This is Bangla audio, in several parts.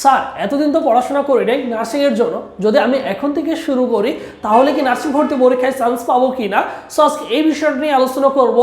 স্যার, এতদিন তো পড়াশোনা করি নাই নার্সিংয়ের জন্য। যদি আমি এখন থেকে শুরু করি, তাহলে কি নার্সিং ভর্তি পরীক্ষায় চান্স পাবো কি না? সো আজকে এই বিষয়টা নিয়ে আলোচনা করব।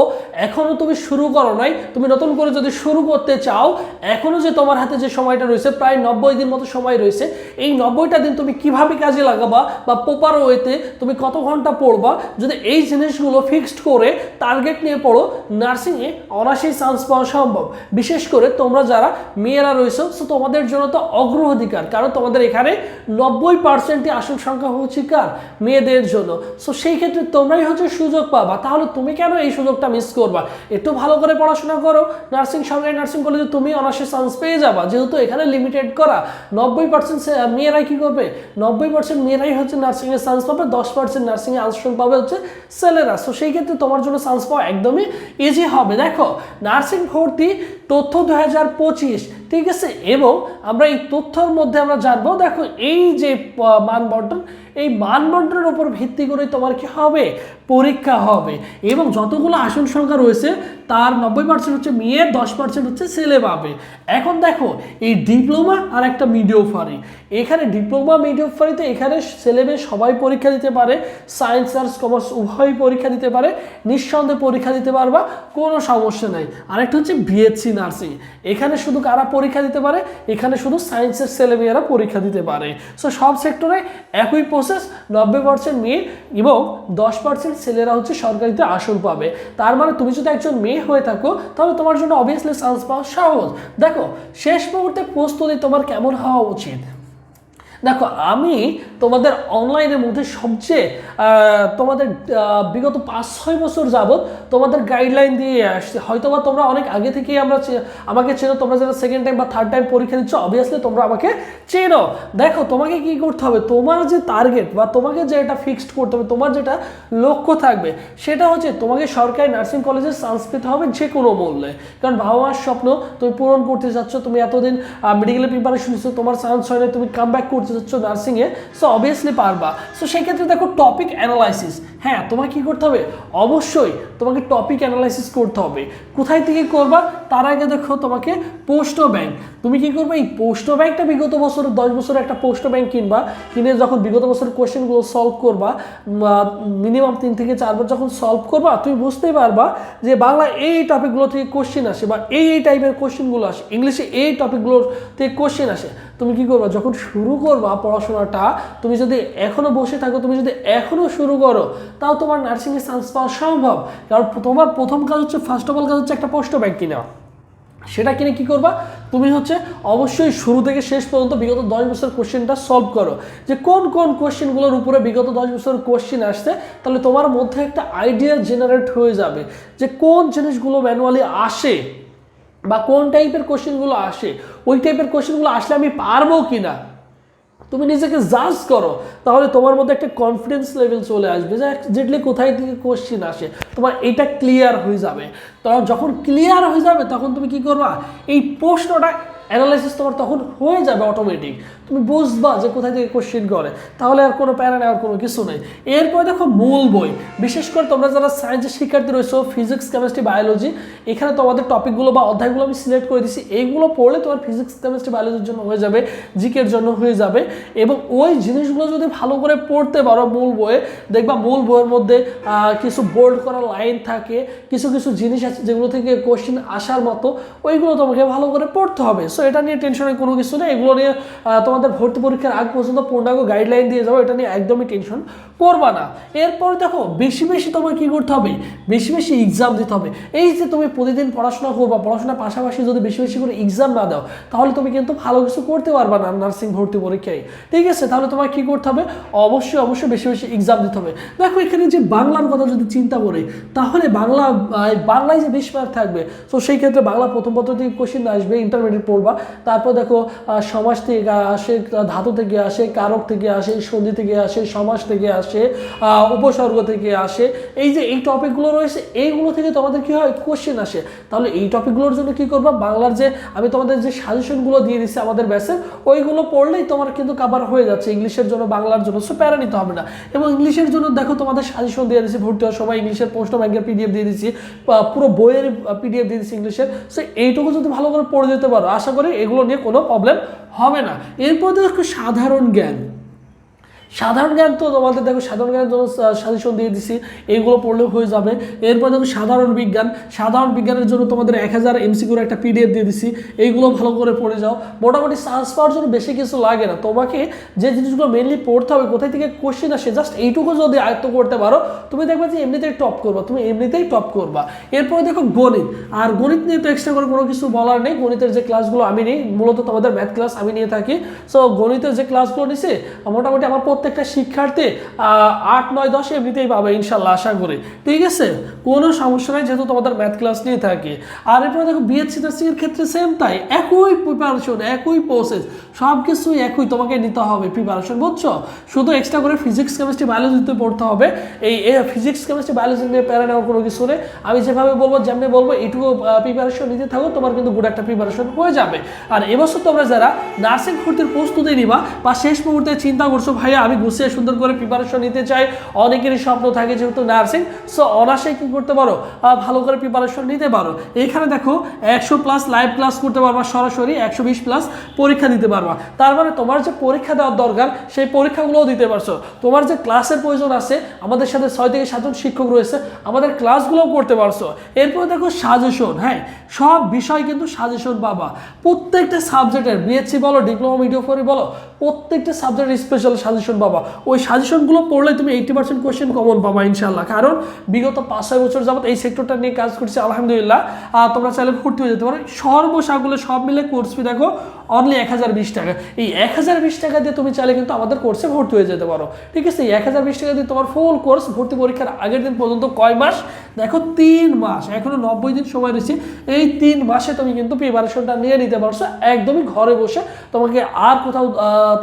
এখনও তুমি শুরু করো নাই। তুমি নতুন করে যদি শুরু করতে চাও এখনও যে তোমার হাতে যে সময়টা রয়েছে, প্রায় নব্বই দিন মতো সময় রয়েছে, এই নব্বইটা দিন তুমি কীভাবে কাজে লাগাবা বা প্রপার ওয়েতে তুমি কত ঘণ্টা পড়বা? যদি এই জিনিসগুলো ফিক্সড করে টার্গেট নিয়ে পড়ো নার্সিংয়ে অনায়াসেই চান্স পাওয়া সম্ভব। বিশেষ করে তোমরা যারা মেয়েরা রয়েছে সো তোমাদের জন্য তো অগ্রাধিকার, কারণ তোমাদের এখানে নব্বই পার্সেন্টই আসন সংখ্যা হচ্ছে কার? মেয়েদের জন্য। সো সেই ক্ষেত্রে তোমরাই হচ্ছে সুযোগ পাবা। তাহলে তুমি কেন এই সুযোগটা মিস করবা? একটু ভালো করে পড়াশোনা করো। নার্সিং সরকারি নার্সিং কলেজে তুমি অনার্সে চান্স পেয়ে যাবা, যেহেতু এখানে লিমিটেড করা। নব্বই পার্সেন্ট মেয়েরাই কি করবে? নব্বই পার্সেন্ট মেয়েরাই হচ্ছে নার্সিংয়ে চান্স পাবে, দশ পার্সেন্ট নার্সিংয়ে আসন পাবে হচ্ছে ছেলেরা। সো সেই ক্ষেত্রে তোমার জন্য চান্স পাওয়া একদমই ইজি হবে। দেখো নার্সিং ভর্তি তথ্য দু হাজার পঁচিশ ঠিক আছে? এবং আমরা এই তথ্যর মধ্যে আমরা জানব দেখো এই যে মান মানবন্টন এই মানদণ্ডের উপর ভিত্তি করে তোমার কি হবে? পরীক্ষা হবে। এবং যতগুলো আসন সংখ্যা রয়েছে, তার নব্বই পার্সেন্ট হচ্ছে মেয়ে, দশ পার্সেন্ট হচ্ছে ছেলে পাবে। এখন দেখো, এই ডিপ্লোমা আর একটা মিডিওফারি এখানে ডিপ্লোমা মিডিওফারিতে এখানে ছেলে মেয়ে সবাই পরীক্ষা দিতে পারে সায়েন্স আর্টস কমার্স উভয়ই পরীক্ষা দিতে পারে, নিঃসন্দেহে পরীক্ষা দিতে পারবা, কোনো সমস্যা নাই। আরেকটা হচ্ছে বিএসসি নার্সিং এখানে শুধু কারা পরীক্ষা দিতে পারে? এখানে শুধু সায়েন্সের ছেলেমেয়েরা পরীক্ষা দিতে পারে। সো সব সেক্টরে একই প্রসেস নব্বই পার্সেন্ট মেয়ে এবং দশ পার্সেন্ট ছেলেরা হচ্ছে সরকারিতে আসন পাবে। তার মানে তুমি যদি একজন মেয়ে হয়ে থাকো, তাহলে তোমার জন্য অবভিয়াসলি চান্স পাওয়া সহজ। দেখো, শেষ মুহূর্তে প্রস্তুতি তোমার কেমন হওয়া উচিত? দেখো, আমি তোমাদের অনলাইনের মধ্যে সবচেয়ে তোমাদের বিগত পাঁচ ছয় বছর যাবত তোমাদের গাইডলাইন দিয়ে আসছে। হয়তোবা তোমরা অনেক আগে থেকেই আমরা আমাকে চেনো, তোমরা যারা সেকেন্ড টাইম বা থার্ড টাইম পরীক্ষা দিচ্ছ অবভিয়াসলি তোমরা আমাকে চেনো। দেখো, তোমাকে কি করতে হবে? তোমার যে টার্গেট বা তোমাকে যে এটা ফিক্সড করতে হবে, তোমার যেটা লক্ষ্য থাকবে, সেটা হচ্ছে তোমাকে সরকারি নার্সিং কলেজে চান্স পেতে হবে যে কোনো মূল্যে। কারণ বাবা মার স্বপ্ন, তুমি পূরণ করতে চাচ্ছ, তুমি এতদিন মেডিকেলের প্রিপারেশন নিচ্ছ, তোমার চান্স হয় না তুমি কাম ব্যাক করতে চাচ্ছ নার্সিংয়ে সো অবভিয়াসলি পারবা। সো সেক্ষেত্রে দেখো টপিক অ্যানালাইসিস হ্যাঁ তোমাকে কি করতে হবে? অবশ্যই তোমাকে টপিক অ্যানালাইসিস করতে হবে। কোথায় থেকে করবা? তার আগে দেখো তোমাকে পোস্ট ব্যাংক তুমি কি করবে? এই পোস্ট ব্যাংকটা বিগত বছর দশ বছরের একটা পোস্ট ব্যাংক কিনবা। কিনে যখন বিগত বছরের কোয়েশ্চেনগুলো সলভ করবা মিনিমাম তিন থেকে চারবার যখন সলভ করবা, তুমি বুঝতেই পারবা যে বাংলা এই টপিকগুলো থেকে কোশ্চেন আসে বা এই এই টাইপের কোশ্চেনগুলো আসে। ইংলিশে এই টপিকগুলোর থেকে কোশ্চেন আসে। তুমি কি করবা? যখন শুরু করবা পড়াশোনাটা, তুমি যদি এখনও বসে থাকো, তুমি যদি এখনও শুরু করো, তাও তোমার নার্সিংয়ে চান্স পাওয়া সম্ভব। কারণ তোমার প্রথম কাজ হচ্ছে ফার্স্ট অফ অল কাজ হচ্ছে একটা পোস্ট ব্যাগ কিনা। সেটা কিনে কি করবা? তুমি হচ্ছে অবশ্যই শুরু থেকে শেষ পর্যন্ত বিগত দশ বছর কোশ্চেনটা সলভ করো। যে কোন কোন কোশ্চেনগুলোর উপরে বিগত দশ বছর কোশ্চেন আসছে, তাহলে তোমার মধ্যে একটা আইডিয়া জেনারেট হয়ে যাবে। যে কোন জিনিসগুলো ম্যানুয়ালি আসে বা কোন টাইপের কোশ্চেনগুলো আসে, ওই টাইপের কোশ্চেনগুলো আসলে আমি পারব কি না তুমি নিজেকে জাজ করো, তাহলে তোমার মধ্যে একটা কনফিডেন্স লেভেল চলে আসবে যে একজাক্টলি কোথায় থেকে কোশ্চিন আসে, তোমার এটা ক্লিয়ার হয়ে যাবে। তখন যখন ক্লিয়ার হয়ে যাবে, তখন তুমি কি করবা? এই প্রশ্নটা অ্যানালাইসিস তোমার তখন হয়ে যাবে অটোমেটিক তুমি বুঝবা যে কোথায় থেকে কোশ্চেন করে। তাহলে আর কোনো প্যারা নেওয়ার কোনো কিছু নেই। এরপরে দেখো মূল বই। বিশেষ করে তোমরা যারা সায়েন্সের শিক্ষার্থী রয়েছো ফিজিক্স কেমিস্ট্রি বায়োলজি এখানে তোমাদের টপিকগুলো বা অধ্যায়গুলো আমি সিলেক্ট করে দিচ্ছি এইগুলো পড়লে তোমার ফিজিক্স কেমিস্ট্রি বায়োলজির জন্য হয়ে যাবে জিকের জন্য হয়ে যাবে। এবং ওই জিনিসগুলো যদি ভালো করে পড়তে পারো মূল বইয়ে, দেখবা মূল বইয়ের মধ্যে কিছু বোল্ড করা লাইন থাকে, কিছু কিছু জিনিস আছে যেগুলো থেকে কোশ্চেন আসার মতো, ওইগুলো তোমাকে ভালো করে পড়তে হবে। সো এটা নিয়ে টেনশনের কোনো কিছু নেই। এগুলো নিয়ে তোমাদের ভর্তি পরীক্ষার আগ পর্যন্ত পূর্ণাঙ্গ গাইডলাইন দিয়ে যাব। এটা নিয়ে একদমই টেনশন করবা না। এরপর দেখো, বেশি বেশি তোমার কি করতে হবে? বেশি বেশি এক্সাম দিতে হবে। এই যে তুমি প্রতিদিন পড়াশোনা করবা, পড়াশোনার পাশাপাশি যদি বেশি বেশি করে এক্সাম না দাও, তাহলে তুমি কিন্তু ভালো কিছু করতে পারবা না নার্সিং ভর্তি পরীক্ষায়। ঠিক আছে? তাহলে তোমার কি করতে হবে? অবশ্যই অবশ্যই বেশি বেশি এক্সাম দিতে হবে। দেখো, এখানে যে বাংলার কথা যদি চিন্তা করি, তাহলে বাংলা বাংলায় যে বেশি মার্ক থাকবে, তো সেই ক্ষেত্রে বাংলা প্রথম পত্র থেকে কোশ্চেন আসবে ইন্টারমিডিয়েট পড়বা তারপর দেখো সমাজ থেকে আসে ধাতু থেকে আসে, কারক থেকে আসে, সন্ধি থেকে আসে সমাজ থেকে আসে উপসর্গ থেকে আসে। এই যে এই টপিকগুলো রয়েছে, এইগুলো থেকে তোমাদের কি হয়? কোশ্চেন আসে। তাহলে এই টপিকগুলোর জন্য কি করবা? বাংলার যে, আমি তোমাদের যে সাজেশনগুলো দিয়ে দিচ্ছি আমাদের ব্যাসে ওইগুলো পড়লেই তোমার কিন্তু কাবার হয়ে যাচ্ছে। ইংলিশের জন্য, বাংলার জন্য সো প্যারা নিতে হবে না। এবং ইংলিশের জন্য দেখো, তোমাদের সাজেশন দিয়ে দিচ্ছি ভর্তি হওয়ার সময় ইংলিশের প্রশ্ন ব্যাংকের পিডিএফ দিয়ে দিচ্ছি পুরো বইয়ের পিডিএফ দিয়ে দিচ্ছি ইংলিশের। সো এইটুকু যদি ভালো করে পড়ে যেতে পারো, আশা করি এগুলো নিয়ে কোনো প্রবলেম হবে না। এরপর দেখো সাধারণ জ্ঞান। সাধারণ জ্ঞান তো তোমাদের দেখো, সাধারণ জ্ঞানের জন্য সাজেশন দিয়ে দিছি। এইগুলো পড়লেও হয়ে যাবে। এরপর দেখো, সাধারণ বিজ্ঞান। সাধারণ বিজ্ঞানের জন্য তোমাদের এক হাজার এমসিকিউর একটা পিডিএফ দিয়ে দিছি। এইগুলো ভালো করে পড়ে যাও। মোটামুটি চান্স পাওয়ার জন্য বেশি কিছু লাগে না। তোমাকে যে জিনিসগুলো মেনলি পড়তে হবে, কোথায় থেকে কোশ্চেন আসে জাস্ট এইটুকু যদি আয়ত্ত করতে পারো, তুমি দেখবে যে এমনিতেই টপ করবা। তুমি এমনিতেই টপ করবা। এরপরে দেখো, গণিত। আর গণিত নিয়ে তো এক্সট্রা করে কোনো কিছু বলার নেই। গণিতের যে ক্লাসগুলো আমি নিই, মূলত তোমাদের ম্যাথ ক্লাস আমি নিয়ে থাকি। সো গণিতের যে ক্লাসগুলো নিছে, মোটামুটি আমার প্রত্যেকটা শিক্ষার্থী আট, নয়, দশ এমনিতেই পাবে ইনশাল্লাহ, আশা করি। ঠিক আছে? কোনো সমস্যা নেই, যেহেতু তোমাদের ম্যাথ ক্লাস নিয়ে থাকি। আর এরপরে দেখো বিএসসি নার্সিং এর ক্ষেত্রে সেম তাই, একই প্রিপারেশন একই প্রসেস সব কিছুই একই, তোমাকে নিতে হবে প্রিপারেশন বুঝছ? শুধু এক্সট্রা করে ফিজিক্স কেমিস্ট্রি বায়োলজিতে পড়তে হবে। এই ফিজিক্স কেমিস্ট্রি বায়োলজি নিয়ে প্যারা নেওয়ার কোনো কিছু নেই। আমি যেভাবে বলব, যেমনি বলব, এইটুকু প্রিপারেশন নিতে থাকো, তোমার কিন্তু গুড একটা প্রিপারেশন হয়ে যাবে। আর এবছর তোমরা যারা নার্সিং ভর্তির প্রস্তুতি নিবা, বা শেষ মুহূর্তে চিন্তা করছ, ভাইয়া আমি গুছিয়ে সুন্দর করে প্রিপারেশন নিতে চাই। অনেকেরই স্বপ্ন থাকে যেহেতু নার্সিং সো অনার্সে কি করতে পারো? ভালো করে প্রিপারেশন নিতে পারো। এইখানে দেখো, একশো প্লাস লাইভ ক্লাস করতে পারবা সরাসরি, একশো বিশ প্লাস পরীক্ষা দিতে পারবা। তার মানে তোমার যে পরীক্ষা দেওয়ার দরকার, সেই পরীক্ষাগুলোও দিতে পারছ। তোমার যে ক্লাসের প্রয়োজন আছে, আমাদের সাথে ছয় থেকে সাতজন শিক্ষক রয়েছে, আমাদের ক্লাসগুলোও করতে পারছ। এরপর দেখো সাজেশন হ্যাঁ সব বিষয় কিন্তু সাজেশন পাবা। প্রত্যেকটা সাবজেক্টের বিএসসি বলো ডিপ্লোমা মিডিওফোরি বলো, প্রত্যেকটা সাবজেক্টের স্পেশাল সাজেশন পাবা ওই সাজেশনগুলো পড়লে তুমি এইটি পার্সেন্ট কোয়েশ্চেন কমন পাবা ইনশাল্লাহ কারণ বিগত পাঁচ, ছয় বছর যাবত এই সেক্টরটা নিয়ে কাজ করছি, আলহামদুলিল্লাহ। তোমরা চাইলে ভর্তি হয়ে যেতে পারো। সর্বসাগুলো সব মিলে কোর্স ফি দেখো অনলি এক হাজার বিশ টাকা। এই এক হাজার বিশ টাকা দিয়ে তুমি চাইলে কিন্তু আমাদের কোর্সে ভর্তি হয়ে যেতে পারো। ঠিক আছে? এই এক হাজার বিশ টাকা দিয়ে তোমার ফুল কোর্স ভর্তি পরীক্ষার আগের দিন পর্যন্ত কয় মাস? দেখো, তিন মাস। এখনও নব্বই দিন সময় রয়েছে। এই তিন মাসে তুমি কিন্তু প্রিপারেশনটা নিয়ে নিতে পারছ। একদমই ঘরে বসে তোমাকে আর কোথাও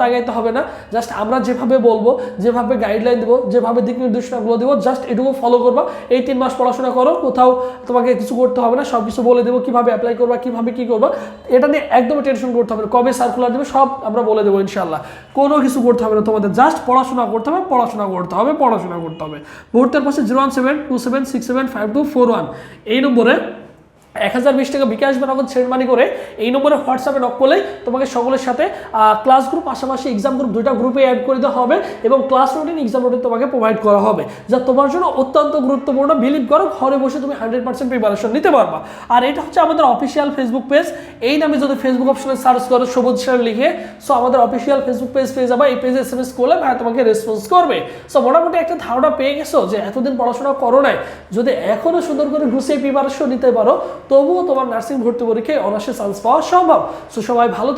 তাগাইতে হবে না। জাস্ট আমরা যেভাবে বলব, যেভাবে গাইডলাইন দেবো, যেভাবে দিক নির্দেশনাগুলো দেবো জাস্ট এটুকু ফলো করবা। এই তিন মাস পড়াশোনা করো, কোথাও তোমাকে কিছু করতে হবে না সব কিছু বলে দেবো, কীভাবে অ্যাপ্লাই করবা, কীভাবে কী করবা। এটা নিয়ে একদমই টেনশন করতে হবে না, কবে সার্কুলার দেবে, সব আমরা বলে দেবো ইনশাল্লাহ কোনো কিছু করতে হবে না, তোমাদের জাস্ট পড়াশোনা করতে হবে, পড়াশোনা করতে হবে, পড়াশোনা করতে হবে। ভর্তির পাশে zero one seven two seven six seven five two four one এই নম্বরে এক হাজার বিশ টাকা বিকাশ বা নগদ সেন্ড মানি করে এই নম্বরে হোয়াটসঅ্যাপে নক করলেই তোমাকে সকলের সাথে ক্লাস গ্রুপ পাশাপাশি এক্সাম গ্রুপ দুইটা গ্রুপে অ্যাড করে দেওয়া হবে এবং ক্লাস রুটিন এক্সাম রুটিন তোমাকে প্রোভাইড করা হবে, যা তোমার জন্য অত্যন্ত গুরুত্বপূর্ণ। বিলিভ করো, ঘরে বসে তুমি হান্ড্রেড পার্সেন্ট প্রিপারেশন নিতে পারবা। আর এটা হচ্ছে আমাদের অফিসিয়াল ফেসবুক পেজ এই নামে যদি ফেসবুক অপশনে সার্চ করো, সবুজ স্যার লিখে সো আমাদের অফিসিয়াল ফেসবুক পেজ পেয়ে যাবা। এই পেজে এস এম এস করলে তোমাকে রেসপন্স করবে। সো মোটামুটি একটা ধারণা পেয়ে গেছো যে এতদিন পড়াশোনা করো নাই। যদি এখনও সুন্দর করে গুছিয়ে প্রিপারেশন নিতে পারো তবুও তোমার নার্সিং ভর্তি পরীক্ষায় অনার্সে চান্স পাওয়া সম্ভব। সো সবাই ভালো